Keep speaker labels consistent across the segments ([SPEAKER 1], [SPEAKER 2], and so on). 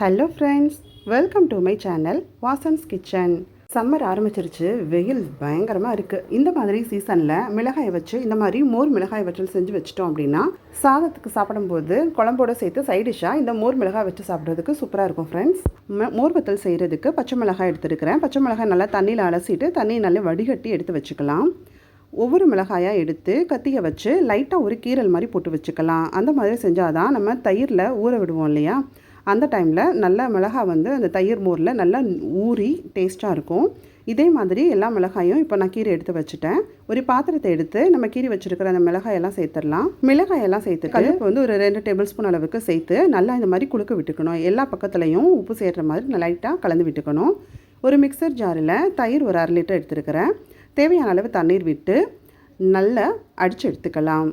[SPEAKER 1] Hello friends welcome to my channel Vasan's kitchen summer ஆரம்பிச்சிருச்சு. வெயில் பயங்கரமாக இருக்குது இந்த மாதிரி சீசனில் மிளகாயை வச்சு இந்த மாதிரி மோர் மிளகாய் வற்றல் செஞ்சு வச்சிட்டோம் அப்படின்னா சாதத்துக்கு சாப்பிடும்போது குழம்போட சேர்த்து சைடிஷாக இந்த மோர் மிளகாய் வச்சு சாப்பிட்றதுக்கு சூப்பராக இருக்கும் ஃப்ரெண்ட்ஸ் மோர் வத்தல் செய்கிறதுக்கு பச்சை மிளகாய் எடுத்துருக்கிறேன். பச்சை மிளகாய் நல்லா தண்ணியில் அலசிட்டு தண்ணியை நல்லா வடிகட்டி எடுத்து வச்சுக்கலாம். ஒவ்வொரு மிளகாயாக எடுத்து கத்தியை வச்சு லைட்டாக ஒரு கீரல் மாதிரி போட்டு வச்சுக்கலாம். அந்த மாதிரி செஞ்சால் தான் நம்ம தயிரில் ஊற விடுவோம் இல்லையா? அந்த டைமில் நல்ல மிளகாய் வந்து அந்த தயிர் மோரில் நல்லா ஊறி டேஸ்ட்டாக இருக்கும். இதே மாதிரி எல்லா மிளகாயும் இப்போ நான் கீரை எடுத்து வச்சுட்டேன். ஒரு பாத்திரத்தை எடுத்து நம்ம கீரி வச்சுருக்கிற அந்த மிளகாயெல்லாம் சேர்த்துடலாம். மிளகாயெல்லாம் சேர்த்து கல்லுப்பு வந்து ஒரு ரெண்டு டேபிள் ஸ்பூன் அளவுக்கு சேர்த்து நல்லா இந்த மாதிரி குலுக்க விட்டுக்கணும். எல்லா பக்கத்துலையும் உப்பு சேர்கிற மாதிரி லைட்டாக கலந்து விட்டுக்கணும். ஒரு மிக்சர் ஜாரில் தயிர் ஒரு அரை லிட்டர் எடுத்துருக்கிறேன். தேவையான அளவு தண்ணீர் விட்டு நல்லா அடித்து எடுத்துக்கலாம்.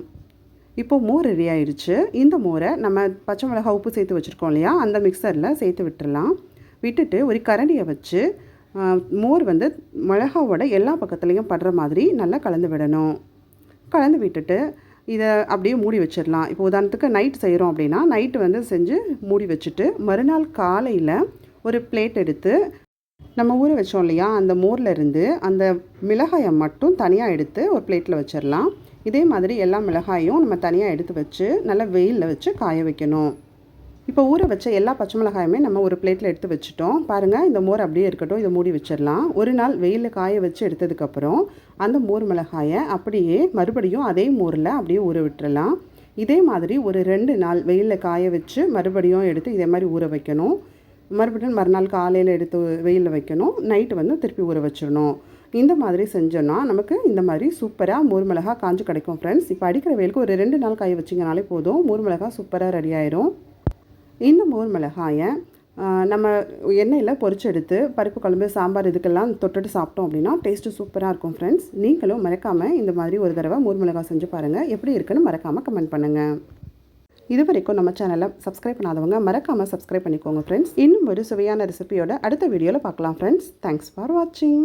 [SPEAKER 1] இப்போது மோர் ரெடி ஆயிடுச்சு இந்த மோரை நம்ம பச்சை மிளகா உப்பு சேர்த்து வச்சுருக்கோம் இல்லையா? அந்த மிக்சரில் சேர்த்து விட்டுடலாம் விட்டுட்டு ஒரு கரண்டியை வச்சு மோர் வந்து மிளகாவோட எல்லா பக்கத்துலேயும் படுற மாதிரி நல்லா கலந்து விடணும். கலந்து விட்டுட்டு இதை அப்படியே மூடி வச்சிடலாம். இப்போ உதாரணத்துக்கு நைட் செய்கிறோம் அப்படின்னா நைட்டு வந்து செஞ்சு மூடி வச்சுட்டு மறுநாள் காலையில் ஒரு பிளேட் எடுத்து நம்ம ஊற வச்சோம் இல்லையா? அந்த மோரில் இருந்து அந்த மிளகாயை மட்டும் தனியாக எடுத்து ஒரு பிளேட்டில் வச்சிடலாம். இதே மாதிரி எல்லா மிளகாயும் நம்ம தனியாக எடுத்து வச்சு நல்லா வெயிலில் வச்சு காய வைக்கணும். இப்போ ஊற வச்ச எல்லா பச்சை மிளகாயுமே நம்ம ஒரு பிளேட்டில் எடுத்து வச்சுட்டோம். பாருங்கள் இந்த மோர் அப்படியே இருக்கட்டும் இதை மூடி வச்சிடலாம். ஒரு நாள் வெயிலில் காய வச்சு எடுத்ததுக்கப்புறம் அந்த மோர் மிளகாயை அப்படியே மறுபடியும் அதே மோரில் அப்படியே ஊற விட்டுறலாம். இதே மாதிரி ஒரு ரெண்டு நாள் வெயிலில் காய வச்சு மறுபடியும் எடுத்து இதே மாதிரி ஊற வைக்கணும். மறுபடியும் மறுநாள் காலையில் எடுத்து வெயிலில் வைக்கணும். நைட்டு வந்து திருப்பி ஊற வச்சிடணும். இந்த மாதிரி செஞ்சோன்னா நமக்கு இந்த மாதிரி சூப்பராக மோர் மிளகா காஞ்சு கிடைக்கும் ஃப்ரெண்ட்ஸ் இப்போ அடிக்கிற வெயிலுக்கு ஒரு ரெண்டு நாள் காய வச்சிங்கனாலே போதும். மோர் மிளகா சூப்பராக ரெடி ஆயிரும். இந்த மோர் மிளகாயை நம்ம எண்ணெயில் பொரிச்சு எடுத்து பருப்பு குழம்பு சாம்பார் இதுக்கெல்லாம் தொட்டுட்டு சாப்பிட்டோம் அப்படின்னா டேஸ்ட்டு சூப்பராக இருக்கும் ஃப்ரெண்ட்ஸ் நீங்களும் மறக்காமல் இந்த மாதிரி ஒரு தடவை மோர் மிளகாய் செஞ்சு பாருங்கள் எப்படி இருக்குன்னு மறக்காமல் கமெண்ட் பண்ணுங்கள் இது வரைக்கும் நம்ம சேனலை சப்ஸ்கிரைப் பண்ணாதவங்க மறக்காமல் சப்ஸ்கிரைப் பண்ணிக்கோங்க ஃப்ரெண்ட்ஸ் இன்னும் ஒரு சுவையான ரெசிபியோட அடுத்த வீடியோவில் பார்க்கலாம் ஃப்ரெண்ட்ஸ் தேங்க்ஸ் ஃபார் வாட்சிங்